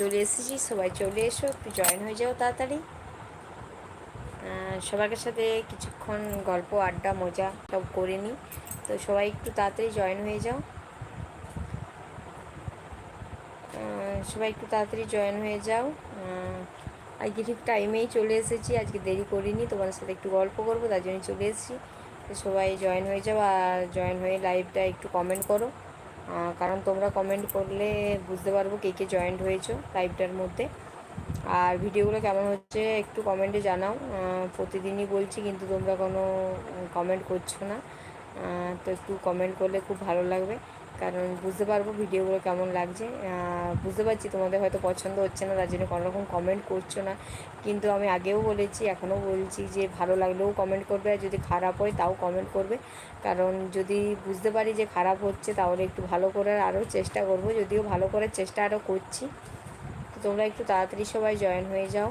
চলে এসেছি, সবাই চলে এসো, একটু জয়েন হয়ে যাও তাড়াতাড়ি। সবার সাথে কিছুক্ষণ গল্প, আড্ডা, মজা সব করে নিই। তো সবাই একটু তাড়াতাড়ি জয়েন হয়ে যাও। সবাই একটু তাড়াতাড়ি জয়েন হয়ে যাও। আজকে ঠিক টাইমেই চলে এসেছি, আজকে দেরি করিনি, তোমাদের সাথে একটু গল্প করব, তার জন্য চলে এসেছি। তো সবাই জয়েন হয়ে যাও আর জয়েন হয়ে লাইভটা একটু কমেন্ট করো। কারণ তোমরা কমেন্ট করলে বুঝতে পারব কে কে জয়েন্ট হয়েছো লাইভটার মধ্যে। আর ভিডিওগুলো কেমন হচ্ছে একটু কমেন্টে জানাও। প্রতিদিনই বলছি কিন্তু তোমরা কোনো কমেন্ট করছ না। তো একটু কমেন্ট করলে খুব ভালো লাগবে। কারণ বুঝতে পারব ভিডিওগুলো কেমন লাগছে। বুঝতে পারছি তোমাদের হয়তো পছন্দ হচ্ছে না, তার জন্য কোনো রকম কমেন্ট করছ না। কিন্তু আমি আগেও বলেছি, এখনও বলছি যে ভালো লাগলেও কমেন্ট করবে, আর যদি খারাপ হয় তাও কমেন্ট করবে। কারণ যদি বুঝতে পারি যে খারাপ হচ্ছে, তাহলে একটু ভালো করার আরও চেষ্টা করব। যদিও ভালো করার চেষ্টা আরও করছি। তোমরা একটু তাড়াতাড়ি সবাই জয়েন হয়ে যাও।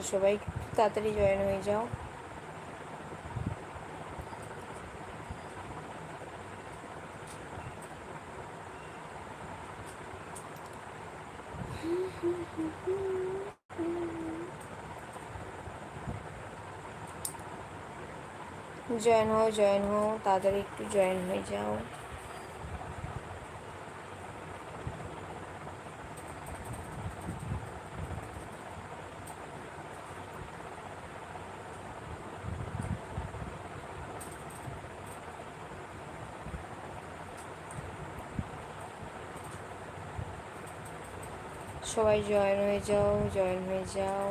তো সবাই তাড়াতাড়ি জয়েন হয়ে যাও। জয়েন হও জয়েন হও, তাড়াতাড়ি একটু জয়েন হয়ে যাও। সবাই জয়েন হয়ে যাও, জয়েন হয়ে যাও।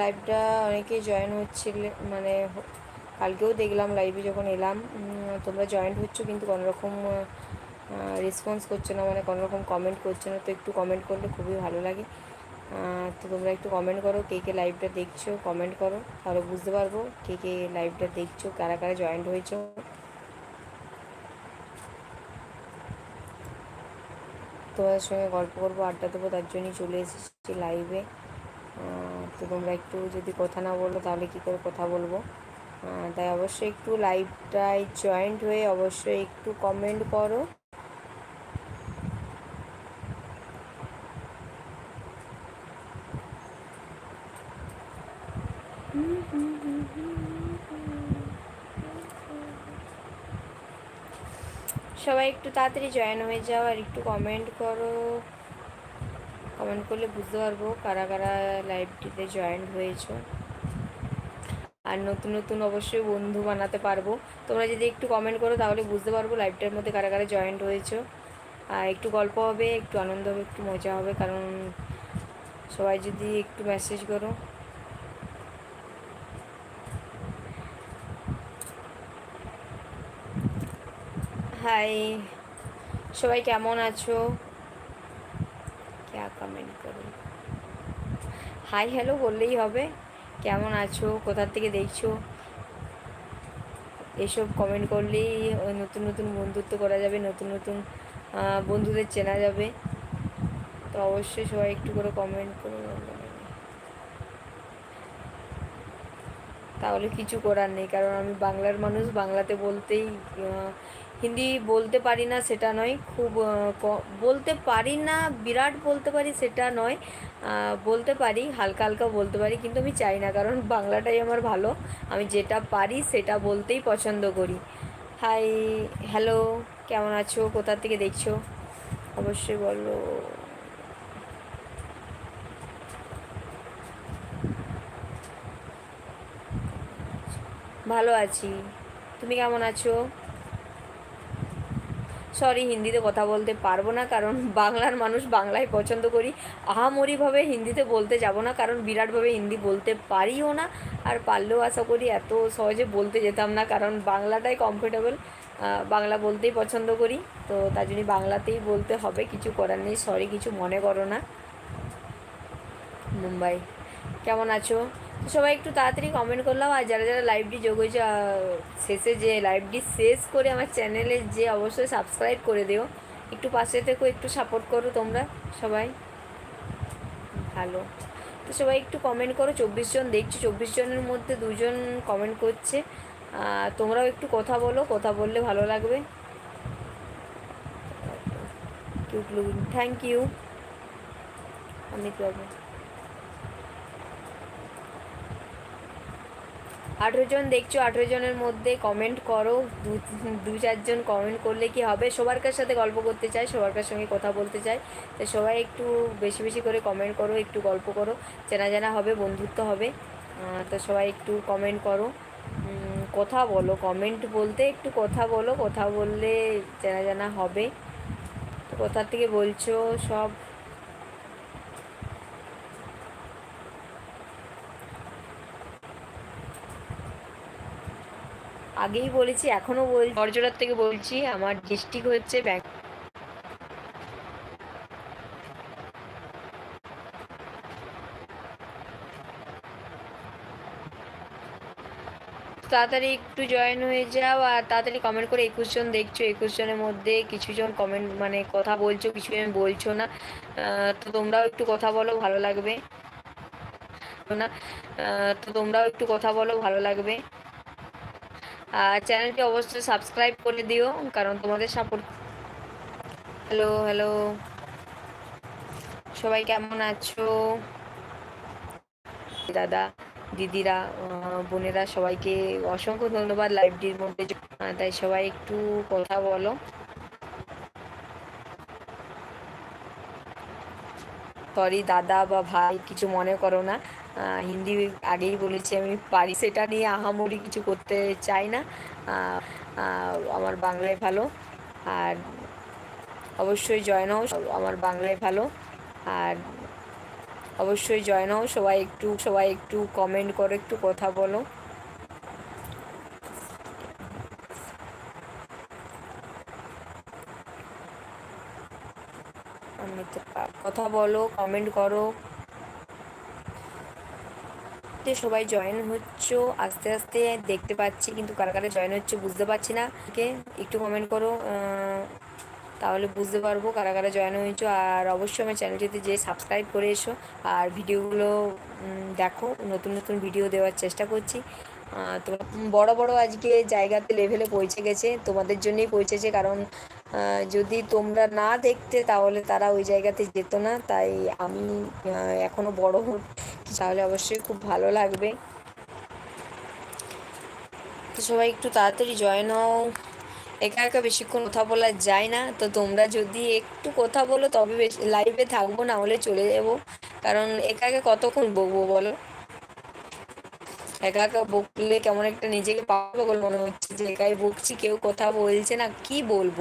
লাইভটা অনেকেই জয়েন হচ্ছিল মানে কালকেও দেখলাম লাইভে যখন এলাম। তোমরা জয়েন্ট হচ্ছ কিন্তু কোনোরকম রেসপন্স করছ না মানে কোনোরকম কমেন্ট করছ না, তো একটু কমেন্ট করলে খুবই ভালো লাগে। তো তোমরা একটু কমেন্ট করো, কে কে লাইভটা দেখছ কমেন্ট করো, তাহলে বুঝতে পারব কে কে লাইভটা দেখছ, কারা কারা জয়েন্ট হয়েছো। তোমাদের সঙ্গে গল্প করব, আড্ডা দেবো, তার জন্যই চলে এসেছি লাইভে তো তোমরা একটু যদি কথা না বলো, তাহলে কী করে কথা বলব? তাই অবশ্যই একটু লাইভটায় জয়েন্ট হয়ে অবশ্যই একটু কমেন্ট করো। সবাই একটু তাড়াতাড়ি জয়েন হয়ে যাও আর একটু কমেন্ট করো। কমেন্ট করলে বুঝতে পারব কারা কারা লাইভটিতে জয়েন হয়েছো। আর নতুন নতুন অবশ্যই বন্ধু বানাতে পারব। তোমরা যদি একটু কমেন্ট করো তাহলে বুঝতে পারব লাইভটার মধ্যে কারা কারা জয়েন্ট হয়েছো। আর একটু গল্প হবে, একটু আনন্দ হবে, একটু মজা হবে, কারণ সবাই যদি একটু মেসেজ করো। হাই। সবাই কেমন আছো? ক্যা কমেন্ট করো? হাই হ্যালো বললেই হবে। কেমন আছো? কোথার থেকে দেখছ? এসব কমেন্ট করলেই নতুন নতুন বন্ধুত্ব করা যাবে, নতুন নতুন বন্ধুদের চেনা যাবে। তো অবশ্যই সবাই একটু করে কমেন্ট করে তাহলে কিছু করার নেই, কারণ আমি বাংলার মানুষ, বাংলাতে বলতেই হিন্দি বলতে পারি না, সেটা নয়। খুব বলতে পারি না, বিরাট বলতে পারি, সেটা নয়। বলতে পারি, হালকা হালকা বলতে পারি, কিন্তু আমি চাই না, কারণ বাংলাটাই আমার ভালো। আমি যেটা পারি, সেটা বলতেই পছন্দ করি। হাই, হ্যালো, কেমন আছো? কোথা থেকে দেখছ? অবশ্যই বলো। ভালো আছি। তুমি কেমন আছো? সরি, হিন্দিতে কথা বলতে পারব না, কারণ বাংলার মানুষ বাংলায় পছন্দ করি। আহামরিভাবে হিন্দিতে বলতে যাব না, কারণ বিরাটভাবে হিন্দি বলতে পারিও না, আর পারলেও আশা করি এত সহজে বলতে যেতাম না, কারণ বাংলাটাই কমফোর্টেবল বাংলা বলতেই পছন্দ করি। তো তার জন্য বাংলাতেই বলতে হবে, কিছু করার নেই, সরি, কিছু মনে করো না। মুম্বাই, কেমন আছো? সবাই একটু তাড়াতাড়ি কমেন্ট করলাম। আর যারা যারা লাইভটি যোগ হয়েছে শেষে যে লাইভটি শেষ করে আমার চ্যানেলে যে অবশ্যই সাবস্ক্রাইব করে দিও। একটু পাশে থেকো, একটু সাপোর্ট করো তোমরা সবাই। ভালো। তো সবাই একটু কমেন্ট করো, চব্বিশ জন দেখছি, চব্বিশ জনের মধ্যে দুজন কমেন্ট করছে। তোমরাও একটু কথা বলো, কথা বললে ভালো লাগবে। থ্যাংক ইউ অমিত বাবু। আঠেরো জন দেখছ, আঠেরো জনের মধ্যে কমেন্ট করো। দু দু চারজন কমেন্ট করলে কি হবে? সবার কার সাথে গল্প করতে চাই সবার কার সঙ্গে কথা বলতে চাই তো সবাই একটু বেশি বেশি করে কমেন্ট করো, একটু গল্প করো। চেনা জানা হবে, বন্ধুত্ব হবে। তো সবাই একটু কমেন্ট করো। কথা বলো কমেন্ট বলতে একটু কথা বলো। কথা বললে চেনা জানা হবে। তো কোথার থেকে বলছো সব। আগেই বলেছি, এখনও বল বরজোড়ার থেকে বলছি, আমার ডিস্ট্রিক্ট হচ্ছে ব্যাঙ্ক তাড়াতাড়ি একটু জয়েন হয়ে যাও আর তাড়াতাড়ি কমেন্ট করে একুশ জন দেখছ, একুশ জনের মধ্যে কিছু জন কমেন্ট মানে কথা বলছো কিছু জন বলছো না। তো তোমরাও একটু কথা বলো, ভালো লাগবে। না তো তোমরাও একটু কথা বলো, ভালো লাগবে। চ্যানেলটি অবশ্যই সাবস্ক্রাইব করে দিও, কারণ তোমাদের সাপোর্ট হ্যালো হ্যালো সবাই কেমন আছো? দাদা, দিদিরা বোনেরা, সবাইকে অসংখ্য ধন্যবাদ লাইভটির মধ্যে তাই সবাই একটু কথা বলো। সরি, দাদা বা ভাই, কিছু মনে করো না। হিন্দি আগেই বলেছি আমি, পারি। সেটা নিয়ে আহামরি কিছু করতে চাই না। আমার বাংলায় ভালো। আর অবশ্যই জয়েন হও, আমার বাংলায় ভালো। আর অবশ্যই জয়েন হও, সবাই একটু সবাই একটু কমেন্ট করো, একটু কথা বলো আমি তো পা- কথা বলো কমেন্ট করো। সবাই জয়েন হচ্ছে আস্তে আস্তে দেখতে পাচ্ছি কিন্তু কারা কারা জয়েন হচ্ছে বুঝতে পারছি না। কে? একটু কমেন্ট করো তাহলে বুঝতে পারব কারা কারা জয়েন হয়েছো। আর অবশ্যই আমার চ্যানেলটিতে যে সাবস্ক্রাইব করে এসো। আর ভিডিওগুলো দেখো নতুন নতুন ভিডিও দেওয়ার চেষ্টা করছি। আহ, তো বড় বড় আজকে জায়গাতে লেভেলে পৌঁছে গেছে তোমাদের জন্যই পৌঁছেছে কারণ যদি তোমরা না দেখতে, তাহলে তারা ওই জায়গাতে যেত না। তাই আমি এখনও বড় তাহলে অবশ্যই খুব ভালো লাগবে। তো সবাই একটু তাড়াতাড়ি জয়েন হও। একা একা বেশিক্ষণ কথা বলা যায় না। তো তোমরা যদি একটু কথা বলো, তবে লাইভে থাকব, না হলে চলে যাব। কারণ একা একা কতক্ষণ বকবো বলো? একা একা বকলে কেমন একটা নিজেকে পাগল মনে হচ্ছে যে, একাই বকছি, কেউ কথা বলছে না, কি বলব?